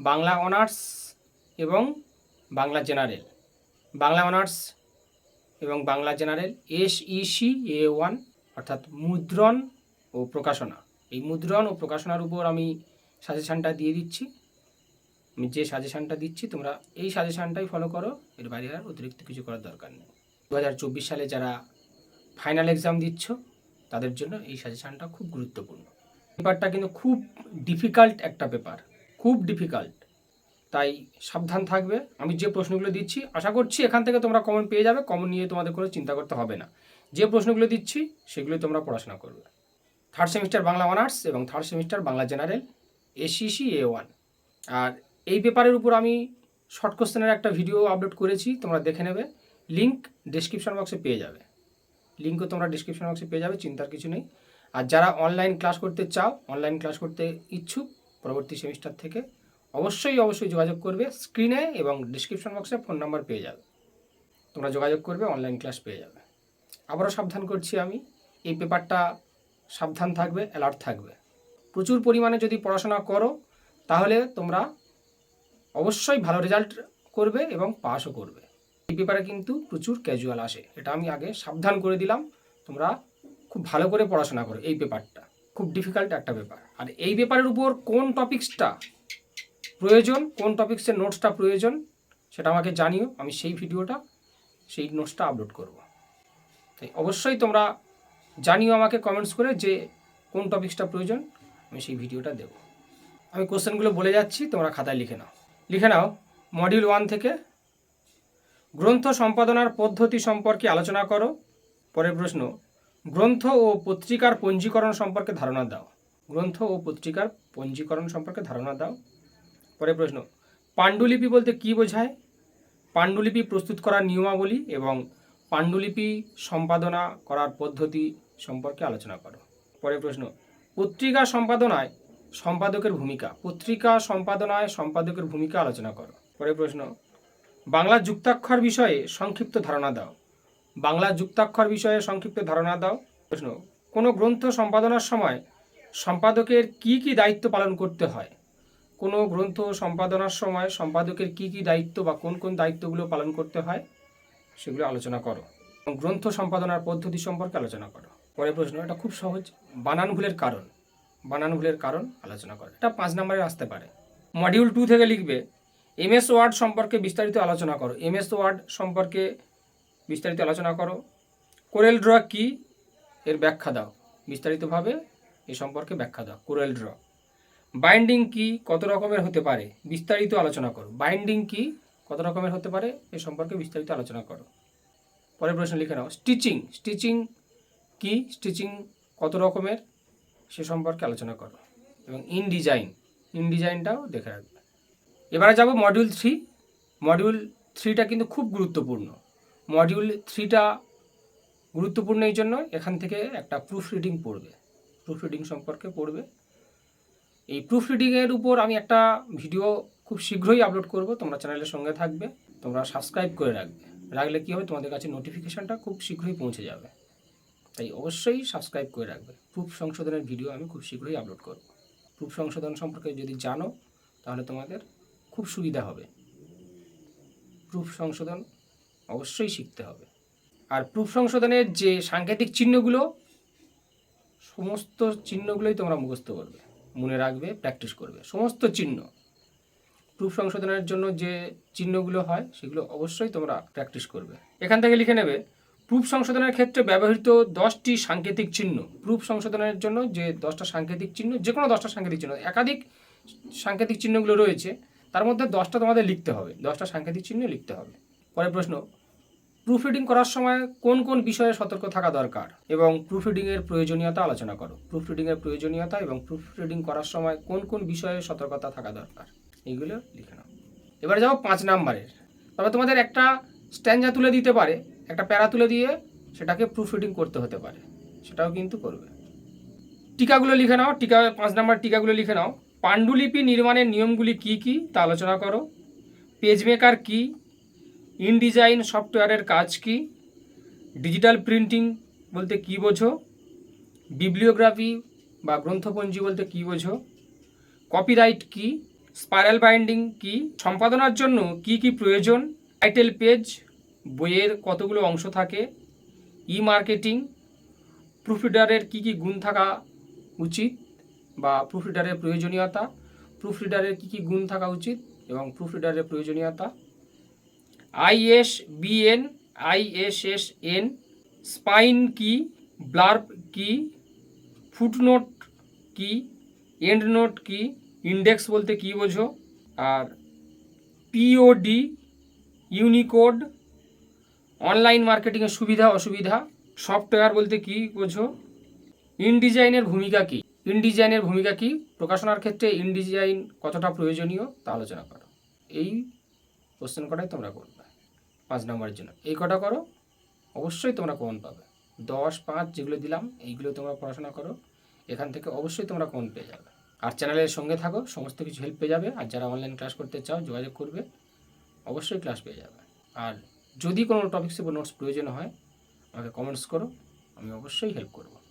Bangla honours এবং Bangla general. Bangla honours এবং Bangla general, S EC A one, অর্থাৎ মুদ্রণ ও প্রকাশনা। এই মুদ্রণ ও প্রকাশনার উপর আমি সাজেশানটা দিয়ে দিচ্ছি। আমি যে সাজেশানটা দিচ্ছি, তোমরা এই সাজেশানটাই ফলো করো। এর বাইরে আর অতিরিক্ত কিছু করার দরকার নেই। দু হাজার চব্বিশ সালে যারা ফাইনাল এক্সাম দিচ্ছ, তাদের জন্য এই সাজেশানটা খুব গুরুত্বপূর্ণ। পেপারটা কিন্তু খুব ডিফিকাল্ট একটা পেপার। খুব ডিফিকাল্ট তাই সাবধান থাকবে। আমি যে প্রশ্নগুলো দিচ্ছি, আশা করছি এখান থেকে তোমরা কমন পেয়ে যাবে। কমন নিয়ে তোমাদের কোনো চিন্তা করতে হবে না। যে প্রশ্নগুলো দিচ্ছি সেগুলো তোমরা পড়াশোনা করবে। থার্ড সেমিস্টার বাংলা অনার্স এবং third semester Bangla general SEC A one আর এই পেপারের উপর আমি শর্ট কোশ্চেনের একটা ভিডিও আপলোড করেছি, তোমরা দেখে নেবে। লিঙ্ক ডিসক্রিপশন বক্সে পেয়ে যাবে। লিঙ্কও তোমরা ডিসক্রিপশন বক্সে পেয়ে যাবে, চিন্তার কিছু নেই। আর যারা অনলাইন ক্লাস করতে চাও অনলাইন ক্লাস করতে ইচ্ছুক পরবর্তী সেমিস্টার থেকে অবশ্যই অবশ্যই যোগাযোগ করবে স্ক্রিনে এবং ডিসক্রিপশন বক্সে ফোন নাম্বার পেয়ে যাবে। তোমরা যোগাযোগ করবে অনলাইন ক্লাস পেয়ে যাবে। আবারও সাবধান করছি আমি, এই পেপারটা সাবধান থাকবে অ্যালার্ট থাকবে। প্রচুর পরিমাণে যদি পড়াশোনা করো, তাহলে তোমরা অবশ্যই ভালো রেজাল্ট করবে এবং পাসও করবে। এই পেপারে কিন্তু প্রচুর ক্যাজুয়াল আসে, এটা আমি আগে সাবধান করে দিলাম, তোমরা খুব ভালো করে পড়াশোনা করো এই পেপারটা। খুব ডিফিকাল্ট একটা ব্যাপার। আর এই ব্যাপারের উপর কোন টপিক্সটা প্রয়োজন, কোন টপিক্সের নোটসটা প্রয়োজন, সেটা আমাকে জানিও, আমি সেই ভিডিওটা, সেই নোটসটা আপলোড করব। তাই অবশ্যই তোমরা জানিও আমাকে কমেন্টস করে যে কোন টপিক্সটা প্রয়োজন, আমি সেই ভিডিওটা দেব। আমি কোশ্চেনগুলো বলে যাচ্ছি, তোমরা খাতায় লিখে নাও। লিখে নাও মডিউল ওয়ান থেকে গ্রন্থ সম্পাদনার পদ্ধতি সম্পর্কে আলোচনা করো, পরের প্রশ্ন গ্রন্থ ও পত্রিকার পঞ্জীকরণ সম্পর্কে ধারণা দাও। গ্রন্থ ও পত্রিকার পঞ্জীকরণ সম্পর্কে ধারণা দাও। পরের প্রশ্ন, পাণ্ডুলিপি বলতে কী বোঝায়? পাণ্ডুলিপি প্রস্তুত করার নিয়মাবলী এবং পাণ্ডুলিপি সম্পাদনা করার পদ্ধতি সম্পর্কে আলোচনা করো। পরের প্রশ্ন, পত্রিকা সম্পাদনায় সম্পাদকের ভূমিকা, পত্রিকা সম্পাদনায় সম্পাদকের ভূমিকা আলোচনা করো। পরের প্রশ্ন, বাংলা যুক্তাক্ষর বিষয়ে সংক্ষিপ্ত ধারণা দাও। বাংলা যুক্তাক্ষর বিষয়ে সংক্ষিপ্ত ধারণা দাও। প্রশ্ন, কোনো গ্রন্থ সম্পাদনার সময় সম্পাদকের কি কি দায়িত্ব পালন করতে হয়? কোনো গ্রন্থ সম্পাদনার সময় সম্পাদকের কি কি দায়িত্ব বা কোন কোন দায়িত্বগুলো পালন করতে হয়? সেগুলো আলোচনা করো। গ্রন্থ সম্পাদনার পদ্ধতি সম্পর্কে আলোচনা করো। পরের প্রশ্ন, এটা খুব সহজ। বানান ভুলের কারণ। বানান ভুলের কারণ আলোচনা করো। এটা পাঁচ নম্বরে আসতে পারে। মডিউল টু থেকে লিখবে এমএস ওয়ার্ড সম্পর্কে বিস্তারিত আলোচনা করো। এমএস ওয়ার্ড সম্পর্কে বিস্তারিত আলোচনা করো। কোরেল ড্র কি? এর ব্যাখ্যা দাও। বিস্তারিতভাবে এ সম্পর্কে ব্যাখ্যা দাও। Corel draw. বাইন্ডিং কি? কত রকমের হতে পারে? বিস্তারিত আলোচনা করো। বাইন্ডিং কি? কত রকমের হতে পারে? এ সম্পর্কে বিস্তারিত আলোচনা করো। পরের প্রশ্ন লিখে নাও। স্টিচিং। স্টিচিং কি? স্টিচিং কত রকমের? সে সম্পর্কে আলোচনা করো। এবং ইন ডিজাইন ইন ডিজাইনটাও দেখে রাখবে। এবারে যাব মডিউল থ্রি মডিউল থ্রিটা কিন্তু খুব গুরুত্বপূর্ণ। মডিউল থ্রিটা গুরুত্বপূর্ণ এই জন্য এখান থেকে একটা প্রুফ রিডিং পড়বে। প্রুফ রিডিং সম্পর্কে পড়বে। এই প্রুফ রিডিংয়ের উপর আমি একটা ভিডিও খুব শীঘ্রই আপলোড করব, তোমরা চ্যানেলের সঙ্গে থাকবে, তোমরা সাবস্ক্রাইব করে রাখবে। রাখলে কী হবে? তোমাদের কাছে নোটিফিকেশানটা খুব শীঘ্রই পৌঁছে যাবে। তাই অবশ্যই সাবস্ক্রাইব করে রাখবে। প্রুফ সংশোধনের ভিডিও আমি খুব শীঘ্রই আপলোড করব। প্রুফ সংশোধন সম্পর্কে যদি জানো, তাহলে তোমাদের খুব সুবিধা হবে। প্রুফ সংশোধন অবশ্যই শিখতে হবে। আর প্রুফ সংশোধনের যে সাংকেতিক চিহ্নগুলো, সমস্ত চিহ্নগুলোই তোমরা মুখস্থ করবে, মনে রাখবে প্র্যাকটিস করবে। সমস্ত চিহ্ন প্রুফ সংশোধনের জন্য যে চিহ্নগুলো হয়, সেগুলো অবশ্যই তোমরা প্র্যাকটিস করবে। এখান থেকে লিখে নেবে প্রুফ সংশোধনের ক্ষেত্রে ব্যবহৃত দশটি সাংকেতিক চিহ্ন। প্রুফ সংশোধনের জন্য যে দশটা সাংকেতিক চিহ্ন যে কোনো দশটা সাংকেতিক চিহ্ন, একাধিক সাংকেতিক চিহ্নগুলো রয়েছে, তার মধ্যে দশটা তোমাদের লিখতে হবে। দশটা সাংকেতিক চিহ্ন লিখতে হবে। পরের প্রশ্ন প্রুফ রিডিং করার সময় কোন কোন বিষয়ে সতর্ক থাকা দরকার এবং প্রুফ রিডিংয়ের প্রয়োজনীয়তা আলোচনা করো। প্রুফ রিডিংয়ের প্রয়োজনীয়তা এবং প্রুফ রিডিং করার সময় কোন কোন বিষয়ে সতর্কতা থাকা দরকার, এইগুলো লিখে নাও। এবারে যাও পাঁচ নাম্বারের। তবে তোমাদের একটা স্ট্যান্ডা তুলে দিতে পারে, একটা প্যারা তুলে দিয়ে সেটাকে প্রুফ রিডিং করতে হতে পারে, সেটাও কিন্তু করবে। টিকাগুলো লিখে নাও, টিকা, পাঁচ নাম্বার টিকাগুলো লিখে নাও। পাণ্ডুলিপি নির্মাণের নিয়মগুলি কি কি তা আলোচনা করো। পেজমেকার কি ইনডিজাইন সফটওয়্যারের কাজ কি? ডিজিটাল প্রিন্টিং বলতে কি বোঝো? বিবলিওগ্রাফি বা গ্রন্থপঞ্জি বলতে কি বোঝো? কপিরাইট কি? স্পাইরাল বাইন্ডিং কি? সম্পাদনার জন্য কি কি প্রয়োজন? টাইটেল পেজ বইয়ের কতগুলো অংশ থাকে? ই মার্কেটিং প্রুফরিডারের কি কি গুণ থাকা উচিত বা প্রুফরিডারের প্রয়োজনীয়তা? প্রুফরিডারের কি কি গুণ থাকা উচিত এবং প্রুফরিডারের প্রয়োজনীয়তা? Is BN ISS N spine কি ব্লার্ব কি, ফুটনোট কি এন্ড নোট কি, ইন্ডেক্স বলতে কি বোঝো? আর পিওডি ইউনিকোড, অনলাইন মার্কেটিংয়ের সুবিধা, অসুবিধা, সফটওয়্যার বলতে কি বোঝো? ইনডিজাইনের ভূমিকা কি? ইনডিজাইনের ভূমিকা কি? প্রকাশনার ক্ষেত্রে ইনডিজাইন কতটা প্রয়োজনীয় তা আলোচনা করো। এই কোশ্চেন কটাই তোমরা করবে? পাঁচ নম্বরের জন্য। এই কটা করো, অবশ্যই তোমরা কমন পাবে। দশ, পাঁচ যেগুলো দিলাম, এইগুলো তোমরা পড়াশোনা করো। এখান থেকে অবশ্যই তোমরা কমন পেয়ে যাবে। আর চ্যানেলের সঙ্গে থাকো, সমস্ত কিছু হেল্প পেয়ে যাবে। আর যারা অনলাইন ক্লাস করতে চাও, যোগাযোগ করবে, অবশ্যই ক্লাস পেয়ে যাবে। আর যদি কোনো টপিক্সে নোটস প্রয়োজন হয়, আমাকে কমেন্টস করো, আমি অবশ্যই হেল্প করব।